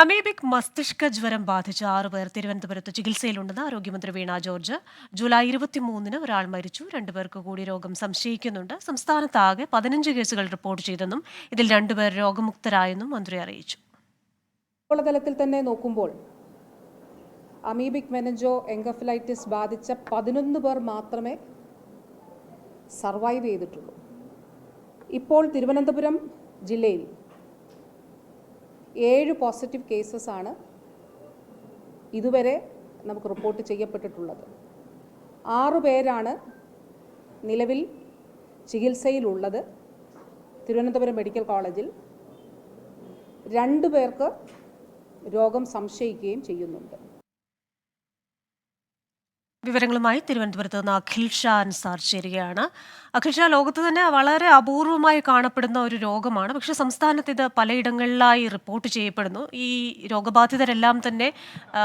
Amoebic മസ്തിഷ്ക ജ്വരം ബാധിച്ച ആറുപേർ തിരുവനന്തപുരത്ത് ചികിത്സയിലുണ്ടെന്ന് ആരോഗ്യമന്ത്രി വീണ ജോർജ്. ജൂലൈ ഇരുപത്തിമൂന്നിന് ഒരാൾ മരിച്ചു. രണ്ടുപേർക്ക് കൂടി രോഗം സംശയിക്കുന്നുണ്ട്. സംസ്ഥാനത്താകെ പതിനഞ്ച് കേസുകൾ റിപ്പോർട്ട് ചെയ്തെന്നും ഇതിൽ രണ്ടുപേർ രോഗമുക്തരായെന്നും മന്ത്രി അറിയിച്ചു. ആഗോളതലത്തിൽ തന്നെ നോക്കുമ്പോൾ അമീബിക് മെനജോ എൻകഫലൈറ്റിസ് ബാധിച്ച പതിനൊന്ന് പേർ മാത്രമേ സർവൈവ് ചെയ്തിട്ടുള്ളൂ. ഇപ്പോൾ തിരുവനന്തപുരം ജില്ലയിൽ ഏഴ് പോസിറ്റീവ് കേസസ് ആണ് ഇതുവരെ നമുക്ക് റിപ്പോർട്ട് ചെയ്യപ്പെട്ടിട്ടുള്ളത്. ആറു പേരാണ് നിലവിൽ ചികിത്സയിലുള്ളത്. തിരുവനന്തപുരം മെഡിക്കൽ കോളേജിൽ രണ്ടു പേർക്ക് രോഗം സംശയിക്കുകയും ചെയ്യുന്നുണ്ട്. വിവരങ്ങളുമായി തിരുവനന്തപുരത്ത് നിന്ന് അഖിൽ ഷാ അൻസാർ ചേരുകയാണ്. അഖിൽ ലോകത്ത് തന്നെ വളരെ അപൂർവമായി കാണപ്പെടുന്ന ഒരു രോഗമാണ്. പക്ഷേ സംസ്ഥാനത്ത് ഇത് പലയിടങ്ങളിലായി റിപ്പോർട്ട് ചെയ്യപ്പെടുന്നു. ഈ രോഗബാധിതരെല്ലാം തന്നെ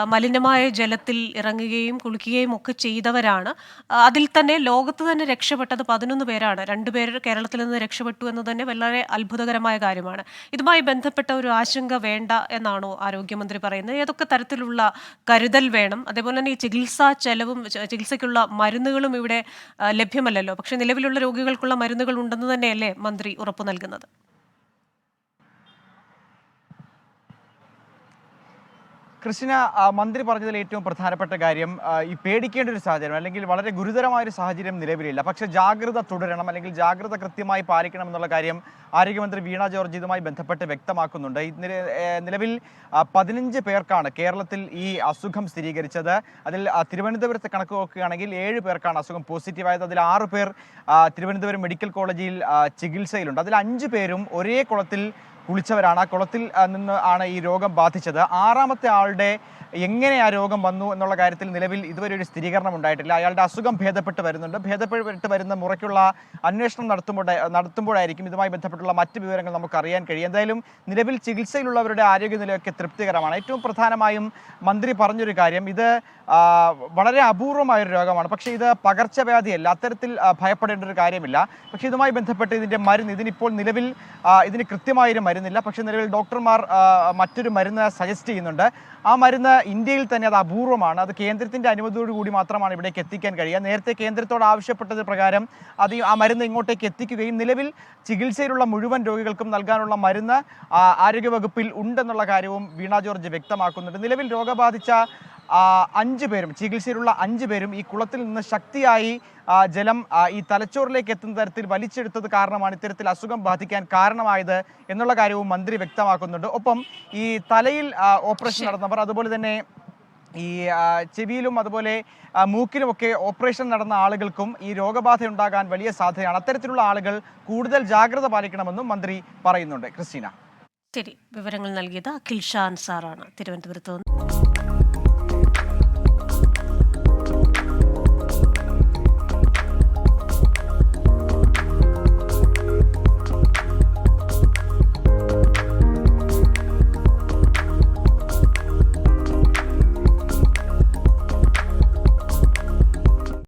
മലിനമായ ജലത്തിൽ ഇറങ്ങുകയും കുളിക്കുകയും ഒക്കെ ചെയ്തവരാണ്. അതിൽ തന്നെ ലോകത്ത് തന്നെ രക്ഷപ്പെട്ടത് പതിനൊന്ന് പേരാണ്. രണ്ടുപേർ കേരളത്തിൽ നിന്ന് രക്ഷപ്പെട്ടു എന്ന് തന്നെ വളരെ അത്ഭുതകരമായ കാര്യമാണ്. ഇതുമായി ബന്ധപ്പെട്ട ഒരു ആശങ്ക വേണ്ട എന്നാണോ ആരോഗ്യമന്ത്രി പറയുന്നത്? ഏതൊക്കെ തരത്തിലുള്ള കരുതൽ വേണം? അതേപോലെ തന്നെ ഈ ചികിത്സാ ചെലവും ചികിത്സയ്ക്കുള്ള മരുന്നുകളും ഇവിടെ ലഭ്യമല്ലല്ലോ. പക്ഷേ നിലവിലുള്ള രോഗികൾക്കുള്ള മരുന്നുകൾ ഉണ്ടെന്ന് തന്നെയല്ലേ മന്ത്രി ഉറപ്പു നൽകുന്നത് കൃഷ്ണ മന്ത്രി പറഞ്ഞതിൽ ഏറ്റവും പ്രധാനപ്പെട്ട കാര്യം ഈ പേടിക്കേണ്ട ഒരു സാഹചര്യം അല്ലെങ്കിൽ വളരെ ഗുരുതരമായ ഒരു സാഹചര്യം നിലവിലില്ല. പക്ഷേ ജാഗ്രത തുടരണം അല്ലെങ്കിൽ ജാഗ്രത കൃത്യമായി പാലിക്കണം എന്നുള്ള കാര്യം ആരോഗ്യമന്ത്രി വീണ ജോർജ് ഇതുമായി ബന്ധപ്പെട്ട് വ്യക്തമാക്കുന്നുണ്ട്. നിലവിൽ പതിനഞ്ച് പേർക്കാണ് കേരളത്തിൽ ഈ അസുഖം സ്ഥിരീകരിച്ചത്. അതിൽ തിരുവനന്തപുരത്തെ കണക്ക് നോക്കുകയാണെങ്കിൽ ഏഴ് പേർക്കാണ് അസുഖം പോസിറ്റീവായത്. അതിൽ ആറ് പേർ തിരുവനന്തപുരം മെഡിക്കൽ കോളേജിൽ ചികിത്സയിലുണ്ട്. അതിൽ അഞ്ച് പേരും ഒരേ കുളത്തിൽ കുളിച്ചവരാണ്. ആ കുളത്തിൽ നിന്ന് ആണ് ഈ രോഗം ബാധിച്ചത്. ആറാമത്തെ ആളുടെ എങ്ങനെ ആ രോഗം വന്നു എന്നുള്ള കാര്യത്തിൽ നിലവിൽ ഇതുവരെ ഒരു സ്ഥിരീകരണം ഉണ്ടായിട്ടില്ല. അയാളുടെ അസുഖം ഭേദപ്പെട്ട് വരുന്നുണ്ട്. ഭേദപ്പെട്ട് വരുന്ന മുറയ്ക്കുള്ള അന്വേഷണം നടത്തുമ്പോൾ നടത്തുമ്പോഴായിരിക്കും ഇതുമായി ബന്ധപ്പെട്ടുള്ള മറ്റ് വിവരങ്ങൾ നമുക്ക് അറിയാൻ കഴിയും. എന്തായാലും നിലവിൽ ചികിത്സയിലുള്ളവരുടെ ആരോഗ്യനിലയൊക്കെ തൃപ്തികരമാണ്. ഏറ്റവും പ്രധാനമായും മന്ത്രി പറഞ്ഞൊരു കാര്യം ഇത് വളരെ അപൂർവമായൊരു രോഗമാണ്. പക്ഷേ ഇത് പകർച്ചവ്യാധിയല്ല. അത്തരത്തിൽ ഭയപ്പെടേണ്ട ഒരു കാര്യമില്ല. പക്ഷേ ഇതുമായി ബന്ധപ്പെട്ട് ഇതിന്റെ മരുന്ന് ഇതിനിപ്പോൾ നിലവിൽ ഇതിന് കൃത്യമായൊരു മരുന്നില്ല. പക്ഷേ നിലവിൽ ഡോക്ടർമാർ മറ്റൊരു മരുന്ന് സജസ്റ്റ് ചെയ്യുന്നുണ്ട്. ആ മരുന്ന് ഇന്ത്യയിൽ തന്നെ അത് അപൂർവമാണ്. അത് കേന്ദ്രത്തിന്റെ അനുമതിയോട് കൂടി മാത്രമാണ് ഇവിടേക്ക് എത്തിക്കാൻ കഴിയുക. നേരത്തെ കേന്ദ്രത്തോട് ആവശ്യപ്പെട്ടത് പ്രകാരം അത് ആ മരുന്ന് ഇങ്ങോട്ടേക്ക് എത്തിക്കുകയും നിലവിൽ ചികിത്സയിലുള്ള മുഴുവൻ രോഗികൾക്കും നൽകാനുള്ള മരുന്ന് ആരോഗ്യവകുപ്പിൽ ഉണ്ടെന്നുള്ള കാര്യവും വീണ ജോർജ് വ്യക്തമാക്കുന്നുണ്ട്. നിലവിൽ രോഗബാധിച്ച അഞ്ച് പേരും ചികിത്സയിലുള്ള അഞ്ച് പേരും ഈ കുളത്തിൽ നിന്ന് ശക്തിയായി ജലം ഈ തലച്ചോറിലേക്ക് എത്തുന്ന തരത്തിൽ വലിച്ചെടുത്തത് കാരണമാണ് ഇത്തരത്തിൽ അസുഖം ബാധിക്കാൻ കാരണമായത് എന്നുള്ള കാര്യവും മന്ത്രി വ്യക്തമാക്കുന്നുണ്ട്. ഒപ്പം ഈ തലയിൽ ഓപ്പറേഷൻ നടന്നവർ അതുപോലെ തന്നെ ഈ ചെവിയിലും അതുപോലെ മൂക്കിലുമൊക്കെ ഓപ്പറേഷൻ നടന്ന ആളുകൾക്കും ഈ രോഗബാധ ഉണ്ടാകാൻ വലിയ സാധ്യതയാണ്. അത്തരത്തിലുള്ള ആളുകൾ കൂടുതൽ ജാഗ്രത പാലിക്കണമെന്നും മന്ത്രി പറയുന്നുണ്ട്. ക്രിസ്റ്റീന. ശരി വിവരങ്ങൾ നൽകിയത് അഖിൽ ഷാ അൻസാറാണ് തിരുവനന്തപുരത്ത് നിന്ന്